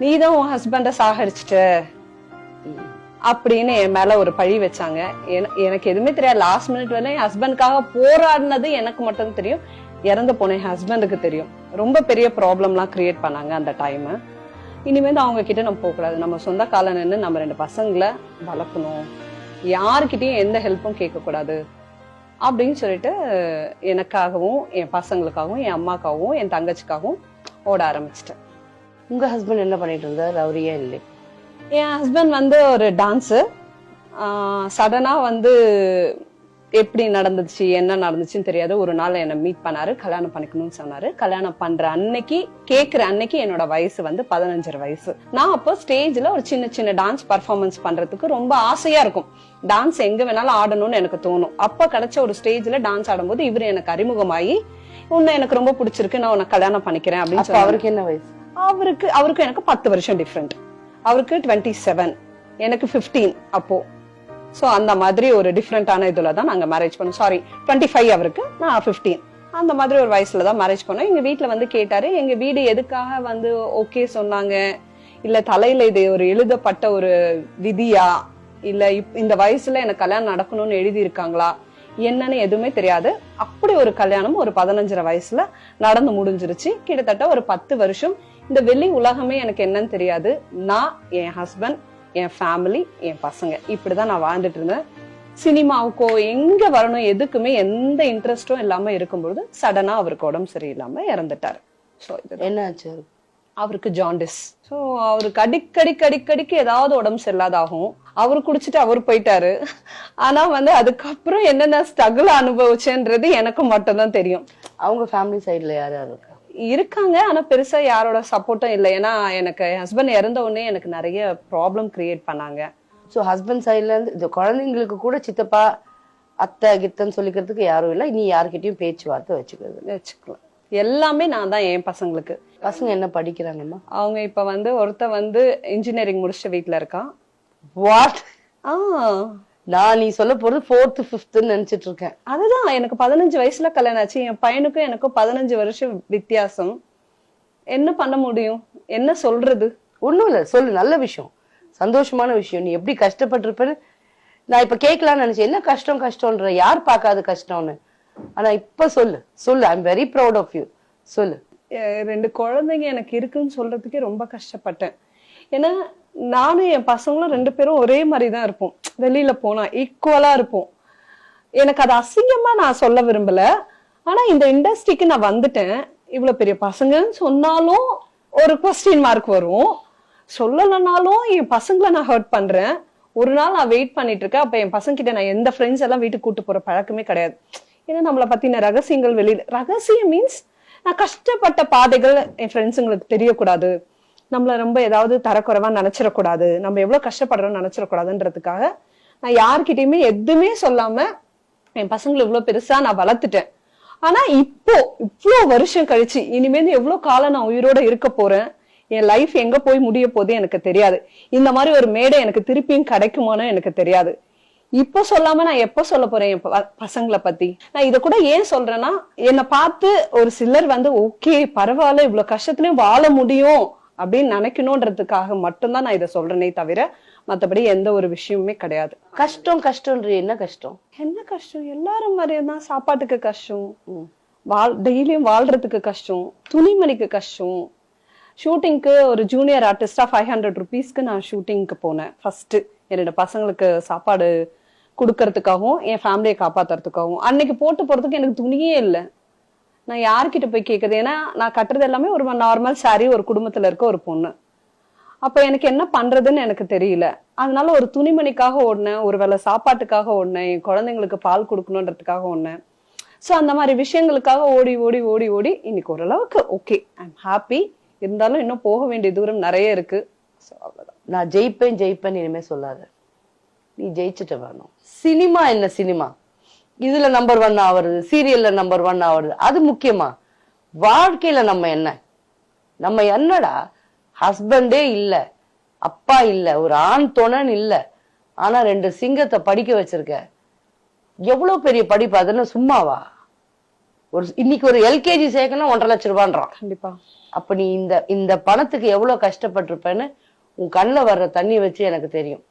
நீ தான் உன் ஹஸ்பண்ட சாகடிச்சிட்ட. அப்படின்னு என் மேல ஒரு பழி வச்சாங்க. எனக்கு எதுவுமே தெரியாது. லாஸ்ட் மினிட் வரை என் ஹஸ்பண்ட்காக போராடினது எனக்கு மட்டும் தெரியும். இறந்து போன என் ஹஸ்பண்டுக்கு தெரியும். ரொம்ப பெரிய ப்ராப்ளம்லாம் கிரியேட் பண்ணாங்க அந்த டைம் இனிமேல் அவங்க கிட்ட நம்ம போகக்கூடாது. நம்ம சொந்த கால நின்று நம்ம ரெண்டு பசங்களை வளர்க்கணும். யாருக்கிட்டையும் எந்த ஹெல்ப்பும் கேட்கக்கூடாது. அப்படின்னு சொல்லிட்டு எனக்காகவும் என் பசங்களுக்காகவும் என் அம்மாக்காகவும் என் தங்கச்சிக்காகவும் ஓட ஆரம்பிச்சிட்டேன். உங்க ஹஸ்பண்ட் என்ன பண்ணிட்டு இருந்தார்? அவர் ஏன் இல்லை. என் ஹஸ்பண்ட் வந்து ஒரு டான்ஸு சடனா வந்து எப்படி நடந்துச்சு என்ன நடந்துச்சுன்னு தெரியாது. ஒரு நாள் என்னை மீட் பண்ணாரு கல்யாணம் பண்ணிக்கணும்னு சொன்னாரு. கல்யாணம் பண்ற அன்னைக்கு கேக்குற அன்னைக்கு என்னோட வயசு வந்து பதினஞ்சரை வயசு. நான் அப்போ ஸ்டேஜ்ல ஒரு சின்ன சின்ன டான்ஸ் பர்ஃபார்மன்ஸ் பண்றதுக்கு ரொம்ப ஆசையா இருக்கும். டான்ஸ் எங்க வேணாலும் ஆடணும்னு எனக்கு தோணும். அப்ப கிடைச்ச ஒரு ஸ்டேஜ்ல டான்ஸ் ஆடும்போது இவர் எனக்கு அறிமுகமாயி உன்னை எனக்கு ரொம்ப பிடிச்சிருக்கு. நான் உன்னை கல்யாணம் பண்ணிக்கிறேன் அப்படின்னு. அவருக்கு என்ன வயசு? அவருக்கு அவருக்கு எனக்கு பத்து வருஷம் டிஃப்ரெண்ட் அவருக்கு டுவெண்ட்டி செவன் எனக்கு 15 அப்போ. ஸோ அந்த மாதிரி ஒரு டிஃப்ரெண்டான இதுல தான் நாங்கள் மேரேஜ் பண்ணோம். சாரி டுவெண்ட்டி ஃபைவ் அவருக்கு நான் 15 அந்த மாதிரி ஒரு வயசுல தான் மேரேஜ் பண்ணோம். எங்கள் வீட்டில் வந்து கேட்டார் எங்க வீடு எதுக்காக வந்து ஓகே சொன்னாங்க? இல்லை தலையில இது ஒரு எழுதப்பட்ட ஒரு விதியா? இல்ல இப்- இந்த வயசுல எனக்கு கல்யாணம் நடக்கணும்னு எழுதி இருக்காங்களா என்னன்னு எதுவுமே தெரியாது. அப்படி ஒரு கல்யாணம் ஒரு பதினஞ்சரை வயசுல நடந்து முடிஞ்சிருச்சு. கிட்டத்தட்ட ஒரு பத்து வருஷம் இந்த வெளி உலகமே எனக்கு என்னன்னு தெரியாது. நான் என் ஹஸ்பண்ட் என் ஃபேமிலி என் பசங்க. இப்படிதான் நான் வாழ்ந்துட்டு இருந்தேன். சினிமாவுக்கோ எங்க வரணும் எதுக்குமே எந்த இன்ட்ரெஸ்டும் இல்லாம இருக்கும்பொழுது சடனா அவருக்கு உடம்பு சரியில்லாம இறந்துட்டாரு. ஸோ இது என்ன ஆச்சு அவருக்கு? ஜாண்டிஸ் ஸோ அவருக்கு அடிக்கடிக்கு அடிக்கடிக்கு ஏதாவது உடம்பு சரியில்லாதாகும் அவர் குடிச்சிட்டு அவர் போயிட்டாரு. ஆனா வந்து அதுக்கப்புறம் என்னென்ன ஸ்ட்ரகிள் அனுபவிச்சேன்றது எனக்கு மட்டும்தான் தெரியும். அவங்க ஃபேமிலி சைடுல யார் யார் இருக்கா இருக்காங்க ஆனா பெருசா யாரோட சப்போர்ட்டும் இல்லை. ஏன்னா எனக்கு ஹஸ்பண்ட் இறந்த உடனே எனக்கு நிறைய ப்ராப்ளம் கிரியேட் பண்ணாங்க. சோ ஹஸ்பண்ட் சைடுல இருந்து இந்த குழந்தைங்களுக்கு கூட சித்தப்பா அத்தை கித்தன்னு சொல்லிக்கிறதுக்கு யாரும் இல்லை. நீ யார்கிட்டயும் பேச்சுவார்த்தை வச்சுக்கிறது. வச்சுக்கலாம். எல்லாமே நான் தான் என் பசங்களுக்கு. பசங்க என்ன படிக்கிறாங்கம்மா? அவங்க இப்ப வந்து ஒருத்த வந்து இன்ஜினியரிங் முடிச்ச வீட்ல இருக்கான். வாட் ஆ. நான் நீ சொல்ல போறது ஃபோர்த்து ஃபிஃப்த்னு நினைச்சிட்டு இருக்கேன். அதுதான் எனக்கு பதினஞ்சு வயசுல கல்யாணம் ஆச்சு. என் பையனுக்கும் எனக்கும் பதினஞ்சு வருஷம் வித்தியாசம். என்ன பண்ண முடியும்? என்ன சொல்றது? ஒண்ணும் இல்ல சொல்லு நல்ல விஷயம். சந்தோஷமான விஷயம். நீ எப்படி கஷ்டப்பட்டிருப்பேன்னு நான் இப்ப கேட்கலாம்னு நினைச்சேன். என்ன கஷ்டம் கஷ்டம்ன்ற? யார் பார்க்காத கஷ்டம்னு. ஆனா இப்ப சொல்லு. சொல்லு I am very proud of you சொல்லு ரெண்டு குழந்தைங்க எனக்கு இருக்குன்னு சொல்றதுக்கே ரொம்ப கஷ்டப்பட்டேன். ஏன்னா நானும் என் பசங்களும் ரெண்டு பேரும் ஒரே மாதிரி தான் இருப்போம். வெளியில போனா ஈக்குவலா இருப்போம். எனக்கு அது அசிங்கமா நான் சொல்ல விரும்பல. ஆனா இந்த இண்டஸ்ட்ரிக்கு நான் வந்துட்டேன். இவ்வளவு பெரிய பசங்கன்னு சொன்னாலும் ஒரு கொஸ்டின் மார்க் வரும். சொல்லலைனாலும் என் பசங்களை நான் ஹர்ட் பண்றேன். ஒரு நாள் நான் வெயிட் பண்ணிட்டு இருக்கேன். அப்ப என் பசங்க கிட்ட நான் எந்த ஃப்ரெண்ட்ஸ் எல்லாம் வீட்டுக்கு கூட்டு போற பழக்கமே கிடையாது. ஏன்னா நம்மளை பத்தின ரகசியங்கள் வெளியில ரகசியம் மீன்ஸ் நான் கஷ்டப்பட்ட பாதைகள் என் ஃப்ரெண்ட்ஸுங்களுக்கு தெரியக்கூடாது. நம்மள ரொம்ப ஏதாவது தரக்குறைவா நினைச்சிடக்கூடாது. நம்ம எவ்வளவு கஷ்டப்படுறோம்னு நினைச்சிடக்கூடாதுன்றதுக்காக நான் யார்கிட்டயுமே எதுவுமே சொல்லாம என் பசங்களை இவ்வளவு பெருசா நான் வளர்த்துட்டேன். ஆனா இப்போ இவ்வளவு வருஷம் கழிச்சு இனிமேல் எவ்வளவு காலம் நான் உயிரோட இருக்க போறேன்? என் லைஃப் எங்க போய் முடிய போகுது எனக்கு தெரியாது. இந்த மாதிரி ஒரு மேடை எனக்கு திருப்பியும் கிடைக்குமான்னு எனக்கு தெரியாது. இப்போ சொல்லாம நான் எப்போ சொல்ல போறேன் என் பசங்களை பத்தி? நான் இத கூட ஏன் சொல்றேன்னா என்னை பார்த்து ஒரு சிலர் வந்து ஓகே பரவாயில்ல இவ்வளவு கஷ்டத்துலயும் வாழ முடியும். அப்படின்னு நினைக்கணும்ன்றதுக்காக மட்டும்தான் நான் இதை சொல்றேனே தவிர மத்தபடி எந்த ஒரு விஷயமுமே கிடையாது. கஷ்டம் கஷ்டம்ன்ற என்ன கஷ்டம்? என்ன கஷ்டம்? எல்லாரும் மாதிரியே தான் சாப்பாட்டுக்கு கஷ்டம். வாழ் டெய்லியும் வாழ்றதுக்கு கஷ்டம். துணிமணிக்கு கஷ்டம். ஷூட்டிங்க்கு ஒரு ஜூனியர் ஆர்டிஸ்டா ஃபைவ் ஹண்ட்ரட் ருபீஸ்க்கு நான் ஷூட்டிங்க்கு போனேன். ஃபர்ஸ்ட் என்னோட பசங்களுக்கு சாப்பாடு கொடுக்கறதுக்காகவும் என் ஃபேமிலியை காப்பாத்துறதுக்காகவும். அன்னைக்கு போட்டு போறதுக்கு எனக்கு துணியே இல்லை. நான் யார்கிட்ட போய் கேட்குறது ஏன்னா நான் கட்டுறது எல்லாமே ஒரு நார்மல் சாரி ஒரு குடும்பத்தில் இருக்க ஒரு பொண்ணு. அப்போ எனக்கு என்ன பண்ணுறதுன்னு எனக்கு தெரியல. அதனால ஒரு துணிமணிக்காக ஓடினேன் ஒரு வேளை சாப்பாட்டுக்காக ஓடினேன் என் குழந்தைங்களுக்கு பால் கொடுக்கணுன்றதுக்காக ஓடினேன். ஸோ அந்த மாதிரி விஷயங்களுக்காக ஓடி ஓடி ஓடி ஓடி இன்னைக்கு ஓரளவுக்கு ஓகே ஐம் ஹாப்பி இருந்தாலும் இன்னும் போக வேண்டிய தூரம் நிறைய இருக்கு. ஸோ அவ்வளோதான் நான் ஜெயிப்பேன் ஜெயிப்பேன் இனிமேல் சொல்லாத. நீ ஜெயிச்சுட்டு வரணும் சினிமா என்ன சினிமா? இதுல நம்பர் ஒன் ஆவறது சீரியல்ல நம்பர் ஒன் ஆவறது அது முக்கியமா வாழ்க்கையில நம்ம என்ன? நம்ம என்னடா? ஹஸ்பண்டே இல்ல அப்பா இல்ல ஒரு ஆண் துணன் இல்ல ஆனா ரெண்டு சிங்கத்தை படிக்க வச்சிருக்க. எவ்வளவு பெரிய படிப்பு அதுன்னு சும்மாவா? ஒரு இன்னைக்கு ஒரு எல்கேஜி சேர்க்கணும் ஒன்றரை லட்சம் ரூபான்றான். கண்டிப்பா. அப்ப நீ இந்த இந்த பணத்துக்கு எவ்வளவு கஷ்டப்பட்டிருப்பேன்னு உன் கண்ணுல வர்ற தண்ணி வச்சு எனக்கு தெரியும்.